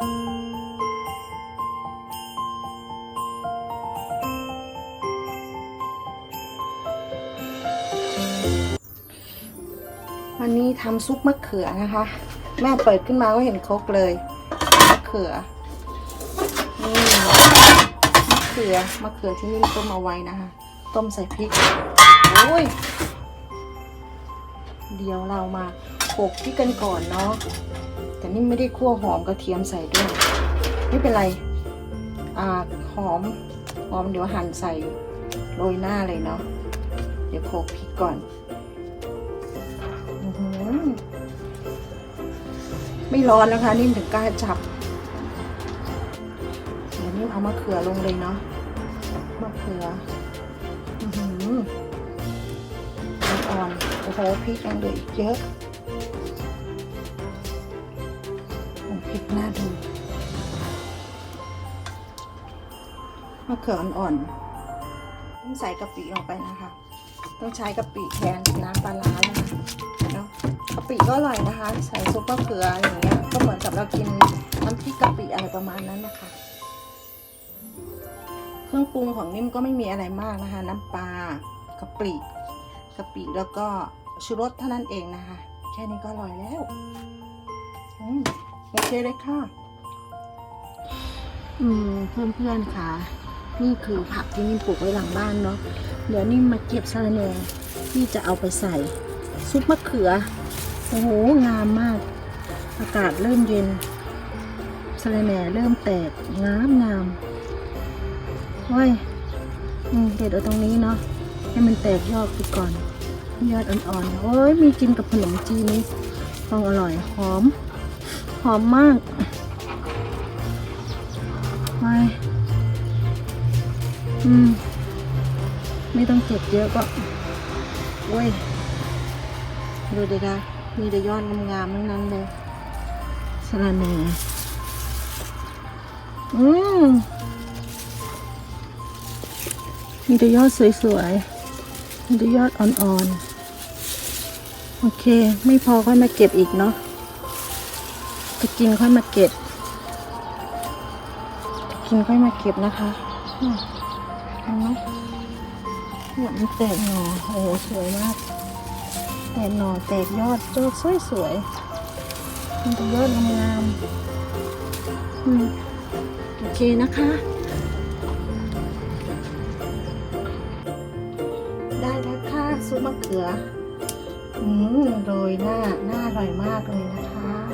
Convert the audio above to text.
วันนี้ทำซุปมะเขือนะคะ แม่เปิดขึ้นมาก็เห็นครกเลยมะเขือนี่มะเขือมะเขือที่นี่ต้มเอาไว้นะคะ ต้มใส่พริกโอ้ยเดี๋ยวเรามาโขกพริกกันก่อนเนาะ แต่นี่ไม่ได้คั่วหอมกระเทียมใส่ด้วย ไม่เป็นไรอ่าหอมหอมเดี๋ยวหั่นใส่โรยหน้าเลยเนาะเดี๋ยวโขลกพริกก่อนอื้อหือไม่ร้อนนะคะนิ่มถึงกล้าจับเดี๋ยวนิ่มเอามะเขือลงเลยเนาะมะเขืออืมอ่อนๆโอ้โหพริกยังเหลืออีกเยอะ พริกน่าดูมะเขืออ่อนๆต้องใส่กะปิลงไปนะคะ ต้องใช้กะปิแทนน้ำปลาร้าแล้วนะเนาะกะปิก็อร่อยนะคะ ใส่ซุปมะเขืออย่างเงี้ยก็เหมือนกับเรากินน้ำพริกกะปิอะไรประมาณนั้นนะคะ เครื่องปรุงของนิ่มก็ไม่มีอะไรมากนะคะ น้ำปลากะปิกะปิแล้วก็ชูรสเท่านั้นเองนะคะ แค่นี้ก็อร่อยแล้ว โอเคเลยค่ะ อืมเพื่อนๆค่ะ นี่คือผักที่นิ่มปลูกไว้หลังบ้านเนาะ เดี๋ยวนิ่มมาเก็บสะระแหน่ที่จะเอาไปใส่ ซุปมะเขือ โอ้โห งามมาก อากาศเริ่มเย็นสะระแหน่เริ่มแตก งามงามโอ้ยอืมเด็ดเอาตรงนี้เนาะ ให้มันแตกยอดไปก่อน ยอดอ่อนๆ โอ้ย มีกินกับขนมจีนนี่ต้องอร่อยหอม หอมมากไปอืม ไม่ต้องเก็บเยอะก็โอ้ย ดูดิคะมีแต่ยอดงามๆทั้งนั้นเลยสลัดแหน่อืมมีแต่ยอดสวยๆ มีแต่ยอดอ่อนๆ โอเค ไม่พอค่อยมาเก็บอีกเนาะ จะกินค่อยมาเก็บจะกินค่อยมาเก็บนะคะเห็นไหมเนี่ยมันแตกหน่อโอ้โหสวยมาก แตกหน่อแตกยอดยอดสวยสวยๆมันเป็นยอดงามๆอืมโอเคนะคะ ได้แล้วค่ะซุปมะเขือ อืมโรยหน้าหน้าอร่อยมากเลยนะคะ